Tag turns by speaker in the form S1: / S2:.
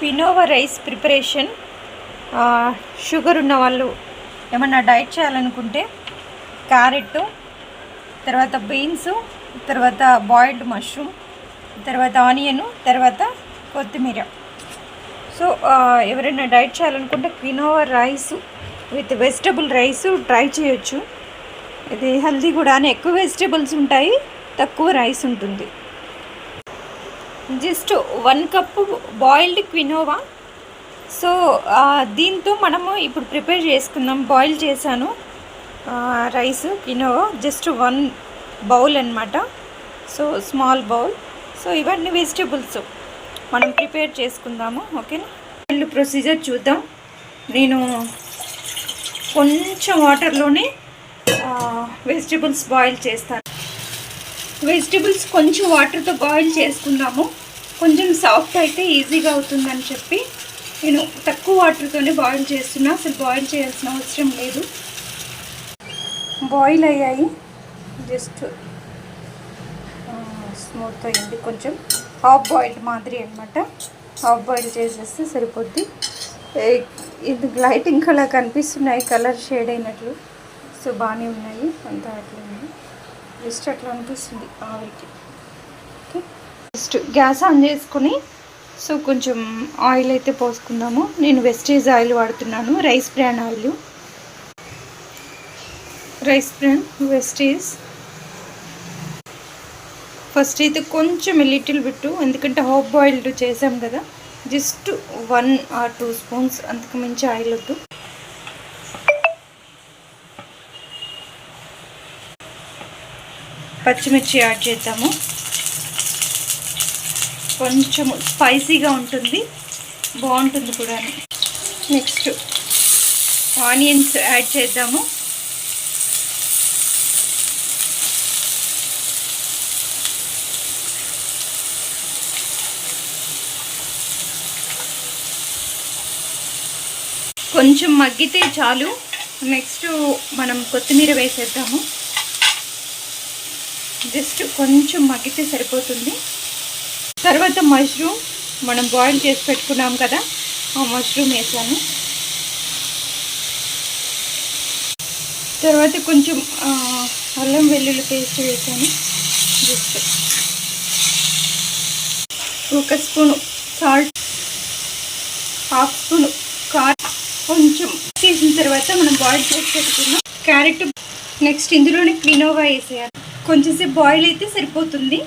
S1: పినోవా rice preparation sugar ఉన్న వాళ్ళు ఏమన్నా డైట్ చేయాలనుకుంటే క్యారెట్ తర్వాత బీన్స్ తర్వాత బాయిల్డ్ మష్రూమ్ తర్వాత ఆనియన్ తర్వాత కొత్తిమీర. సో ఎవరైనా డైట్ చేయాలనుకుంటే quinoa rice with vegetable rice try చేయొచ్చు. ఇది హెల్దీ కూడా ఎక్కువ వెజిటబుల్స్ ఉంటాయి తక్కువ రైస్ ఉంటుంది. Just one cup boiled quinoa. So దీంతో మనము ఇప్పుడు ప్రిపేర్ చేసుకుందాం. బాయిల్ చేశాను. Rice quinoa just one bowl అనమాట సో స్మాల్ బౌల్. సో ఇవన్నీ వెజిటేబుల్స్ మనం ప్రిపేర్ చేసుకుందాము ఓకేనా? రెండు ప్రొసీజర్ చూద్దాం. నేను కొంచెం వాటర్లోనే వెజిటేబుల్స్ బాయిల్ చేస్తాను. వెజిటబుల్స్ కొంచెం వాటర్తో బాయిల్ చేసుకుందాము కొంచెం సాఫ్ట్ అయితే ఈజీగా అవుతుందని చెప్పి నేను తక్కువ వాటర్తోనే బాయిల్ చేస్తున్నా. అసలు బాయిల్ చేయాల్సిన అవసరం లేదు. బాయిల్ అయ్యాయి. జస్ట్ స్మూత్ అయింది కొంచెం. హాఫ్ బాయిల్డ్ మాదిరి అనమాట హాఫ్ బాయిల్ చేసేస్తే సరిపోద్ది. ఇది లైటింగ్ కలర్ కనిపిస్తున్నాయి. కలర్ షేడ్ అయినట్లు. సో బాగానే ఉన్నాయి. అంతా అట్లా ఉంది. జస్ట్ అట్లా అనిపిస్తుంది ఆవిరికి. ఓకే జస్ట్ గ్యాస్ ఆన్ చేసుకుని సో కొంచెం ఆయిల్ అయితే పోసుకుందాము. నేను వెస్టేజ్ ఆయిల్ వాడుతున్నాను rice bran oil. Rice bran Vestige. First అయితే కొంచెం లిటిల్ బిట్టు ఎందుకంటే హాఫ్ బాయిల్డ్ చేసాం కదా. Just one or two spoons అంతకు మించి ఆయిల్ వద్దు. పచ్చిమిర్చి యాడ్ చేద్దాము. కొంచెం స్పైసీగా ఉంటుంది. బాగుంటుంది కూడా. నెక్స్ట్ ఆనియన్స్ యాడ్ చేద్దాము. కొంచెం మగ్గితే చాలు. నెక్స్ట్ మనం కొత్తిమీర వేసేద్దాము. జస్ట్ కొంచెం మగ్గితే సరిపోతుంది. తర్వాత మష్రూమ్ మనం బాయిల్ చేసి పెట్టుకున్నాం కదా ఆ మష్రూమ్ వేసాను. తర్వాత కొంచెం అల్లం వెల్లుల్లి పేస్ట్ వేసాను. జస్ట్ ఒక స్పూను సాల్ట్ హాఫ్ స్పూను కార్. కొంచెం తీసిన తర్వాత మనం బాయిల్ చేసి పెట్టుకున్నాం. క్యారెట్ నెక్స్ట్ ఇందులోనే క్వినోవా వేసేయాలి. కొంచెంసేపు బాయిల్ అయితే సరిపోతుంది.